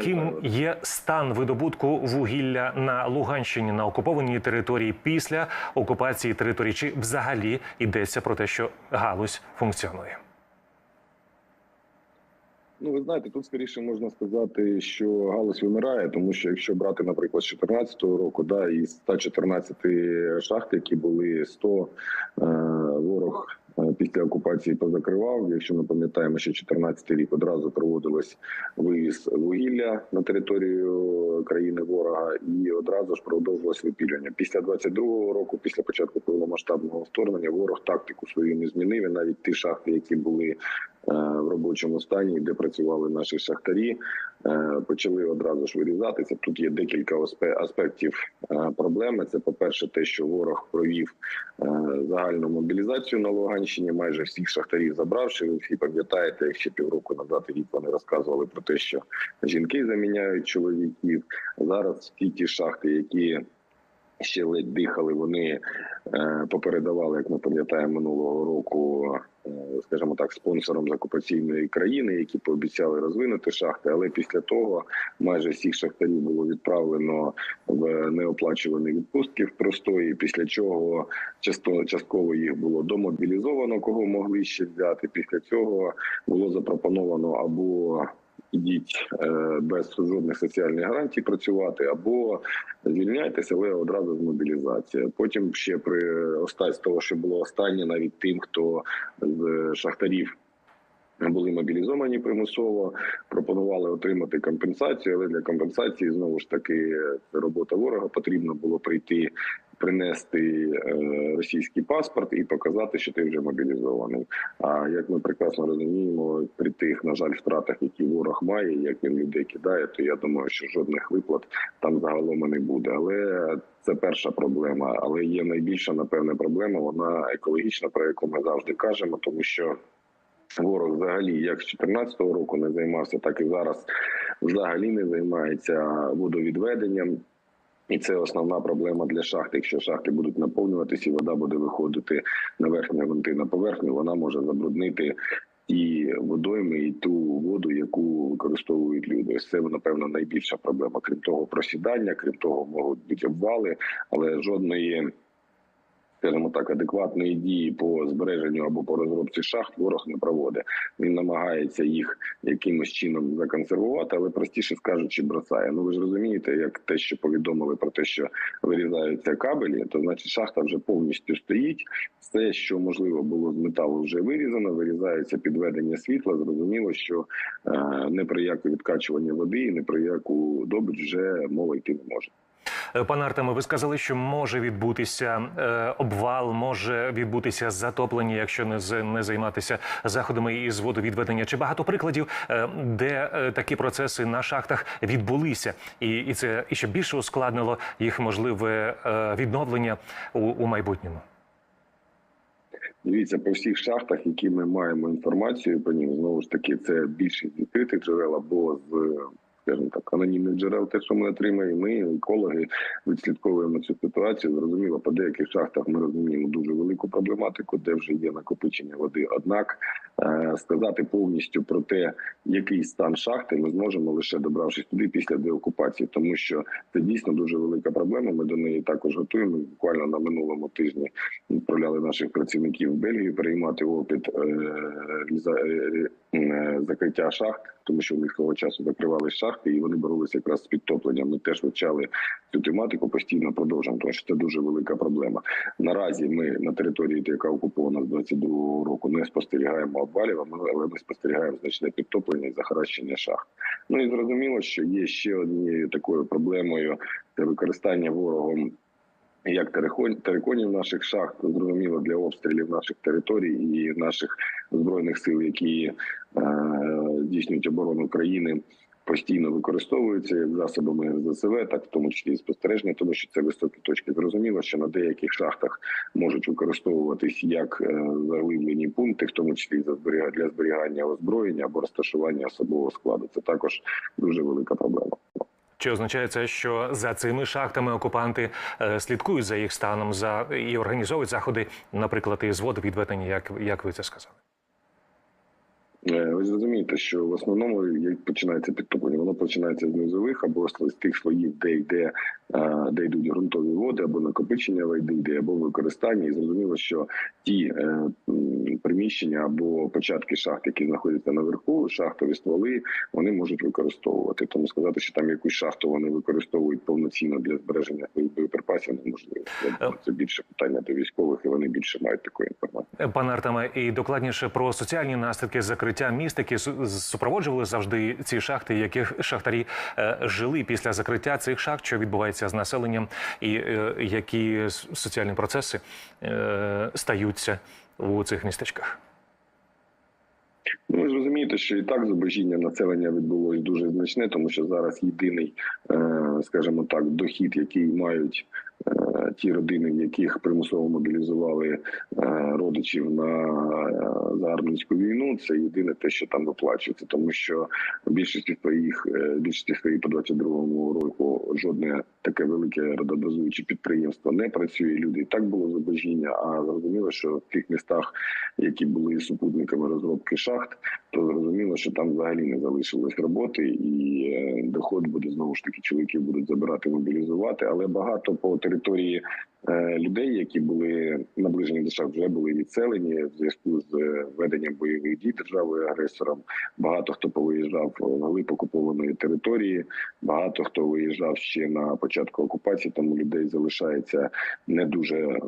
Ким є стан видобутку вугілля на Луганщині на окупованій території після окупації території? Чи взагалі йдеться про те, що галузь функціонує? Ну, ви знаєте, тут скоріше можна сказати, що галузь вимирає, тому що якщо брати, наприклад, з 2014 року, да, із 114 шахт, які були 100, е, ворог після окупації позакривав. Якщо ми пам'ятаємо, що 2014 рік одразу проводилось вивіз вугілля на територію країни ворога, і одразу ж продовжилось випілювання. Після 22-го року, після початку повномасштабного вторгнення, ворог тактику свою не змінив. І навіть ті шахти, які були е, в робочому стані, де працювали наші шахтарі, е, почали одразу ж вирізатися. Тут є декілька аспектів е, проблеми. Це, по-перше, те, що ворог провів е, загальну мобілізацію на Луганщині, майже всіх шахтарів забравши. Ви всі пам'ятаєте, як ще півроку назад рік вони розказували про те, що жінки заміняють чоловіків. Зараз всі ті шахти, які ще ледь дихали, вони е, попередавали, як ми пам'ятаємо минулого року, е, скажімо так, спонсором з окупаційної країни, які пообіцяли розвинути шахти. Але після того майже всіх шахтарів було відправлено в неоплачувані відпустки в простої. Після чого частково їх було домобілізовано, кого могли ще взяти. Після цього було запропоновано або ідіть е, без жодних соціальних гарантій працювати, або звільняйтеся, але одразу з мобілізація. Потім ще при останнє з того, що було останнє, навіть тим, хто з шахтарів. Були мобілізовані примусово, пропонували отримати компенсацію, але для компенсації знову ж таки робота ворога. Потрібно було прийти, принести е, російський паспорт і показати, що ти вже мобілізований. А як ми прекрасно розуміємо, при тих, на жаль, втратах, які ворог має, як він людей кидає, то я думаю, що жодних виплат там загалом не буде. Але це перша проблема. Але є найбільша, напевне, проблема. Вона екологічна, про яку ми завжди кажемо, тому що. Ворог взагалі як з 2014 року не займався, так і зараз взагалі не займається водовідведенням. І це основна проблема для шахт. Якщо шахти будуть наповнюватися, і вода буде виходити на верхню грунти на поверхню, вона може забруднити ті водойми і ту воду, яку використовують люди. Це напевно найбільша проблема. Крім того, просідання, крім того, можуть бути обвали, але жодної скажімо так, адекватної дії по збереженню або по розробці шахт ворог не проводить. Він намагається їх якимось чином законсервувати, але простіше скажучи, бросає. Ну ви ж розумієте, як те, що повідомили про те, що вирізаються кабелі, то значить шахта вже повністю стоїть. Все, що можливо було з металу, вже вирізано. Вирізається підведення світла. Зрозуміло, що е, не про яке відкачування води, і не про яку добич вже мова йти не може. Е, Пане Артеме, ви сказали, що може відбутися е, обвал, може відбутися затоплення, якщо не не займатися заходами із водовідведення. Чи багато прикладів, е, де такі процеси на шахтах відбулися, і, і це ще більше ускладнило їх можливе відновлення у, у майбутньому? Дивіться, по всіх шахтах, які ми маємо інформацію, по ним знову ж таки це більшість відкритих джерел або з скажімо так, анонімних джерел, те, що ми отримаємо, ми екологи відслідковуємо цю ситуацію. Зрозуміло, по деяких шахтах ми розуміємо дуже велику проблематику, де вже є накопичення води. Однак е, сказати повністю про те, який стан шахти, ми зможемо лише добравшись туди після деокупації, тому що це дійсно дуже велика проблема. Ми до неї також готуємо. Буквально на минулому тижні відправляли наших працівників в Бельгію переймати опит е, е, закриття шахт, тому що в них часу закривали шахти, і вони боролися якраз з підтопленням. Ми теж вивчали цю тематику, постійно продовжуємо, тому що це дуже велика проблема. Наразі ми на території, яка окупована з 22-го року, не спостерігаємо обвалів, але ми спостерігаємо значне підтоплення і захаращення шахт. Ну і зрозуміло, що є ще однією такою проблемою це використання ворогом. Як терикон- териконів наших шахт зрозуміло для обстрілів наших територій і наших збройних сил, які е, здійснюють оборону країни, постійно використовуються як засобами ЗСВ, так в тому числі і спостереження, тому що це високі точки. Зрозуміло, що на деяких шахтах можуть використовуватись як е, заглиблені пункти, в тому числі для зберігання озброєння або розташування особового складу. Це також дуже велика проблема. Чи означає це, що за цими шахтами окупанти е, слідкують за їх станом за і організовують заходи, наприклад, із водовідведення, як, як ви це сказали? Е, Ви зрозумієте, що в основному як починається підтоплення. Воно починається з низових або з тих слоїв, де йде е, де йдуть ґрунтові води, або накопичення води йде, або використання. І зрозуміло, що ті е, приміщення або початки шахт, які знаходяться наверху, шахтові стволи, вони можуть використовувати. Тому сказати, що там якусь шахту вони використовують повноцінно для збереження боєприпасів, неможливо. Це більше питання до військових, і вони більше мають такої інформації. Пане Артеме, і докладніше про соціальні наслідки закриття міст, які супроводжували завжди ці шахти, яких шахтарі е, жили після закриття цих шахт, що відбувається з населенням, і е, які соціальні процеси е, стаються у цих містечках. Ну, розумієте, що і так зубожіння населення відбулось дуже значне, тому що зараз єдиний, скажімо так, дохід, який мають ті родини, в яких примусово мобілізували е, родичів на е, загарбницьку війну, це єдине те, що там виплачується, тому що в більшості своїх е, в більшості своїх по 22-му року жодне таке велике родобазуюче підприємство не працює. Люди і так було зубожіння. А зрозуміло, що в тих містах, які були супутниками розробки шахт, то зрозуміло, що там взагалі не залишилось роботи, і е, доход буде знову ж таки чоловіків будуть забирати, мобілізувати. Але багато по території е, людей, які були наближені до шахт, вже були відселені в зв'язку з е, веденням бойових дій державою агресором. Багато хто повиїжджав в глиб окупованої території. Багато хто виїжджав ще на початку окупації, тому людей залишається не дуже.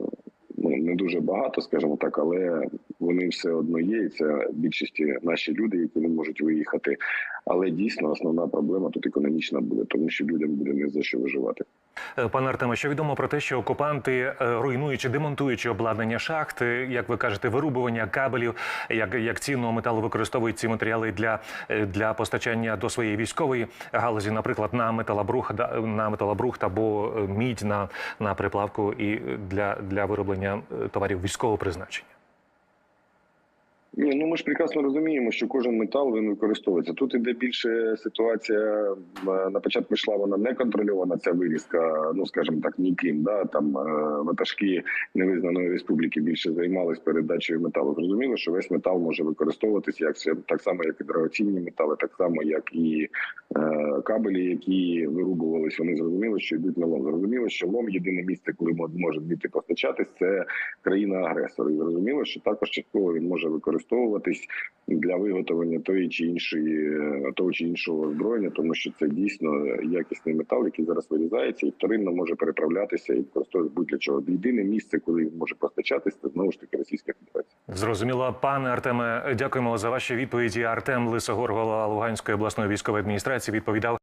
Ну не дуже багато, скажімо так, але вони все одно є. І це більшості наші люди, які не можуть виїхати. Але дійсно основна проблема тут економічна буде, тому що людям буде не за що виживати. Е, Пане Артеме, що відомо про те, що окупанти, е, руйнуючи, демонтуючи обладнання шахт, е, як ви кажете, вирубування кабелів, як, як цінного металу використовують ці матеріали для, е, для постачання до своєї військової галузі, наприклад, на металобрух, на металобрухт або мідь на, на приплавку і для, для вироблення товарів військового призначення. Ні, ну ми ж прекрасно розуміємо, що кожен метал він використовується. Тут іде більше ситуація. е, На початку йшла вона не контрольована. Ця вирізка, ну скажімо так, ніким. Да там е, ватажки невизнаної республіки більше займались передачею металу. Зрозуміло, що весь метал може використовуватися як так само, як і дорогоцінні метали, так само як і е, кабелі, які вирубувались. Вони зрозуміли, що йдуть на лом. Зрозуміло, що лом єдине місце, коли мо- може звідти постачатись, це країна-агресор. І зрозуміло, що також частково він може використовуватись для виготовлення тої чи іншої е, того чи іншого озброєння, тому що це дійсно якісний метал, який зараз вирізається і вторинно може переправлятися і використовуватися будь-для чого. Єдине місце, коли він може постачатись, це знову ж таки Російська Федерація. Зрозуміло, пане Артеме, дякуємо за ваші відповіді. Артем Лисогор, голова Луганської обласної військової адміністрації, відповідав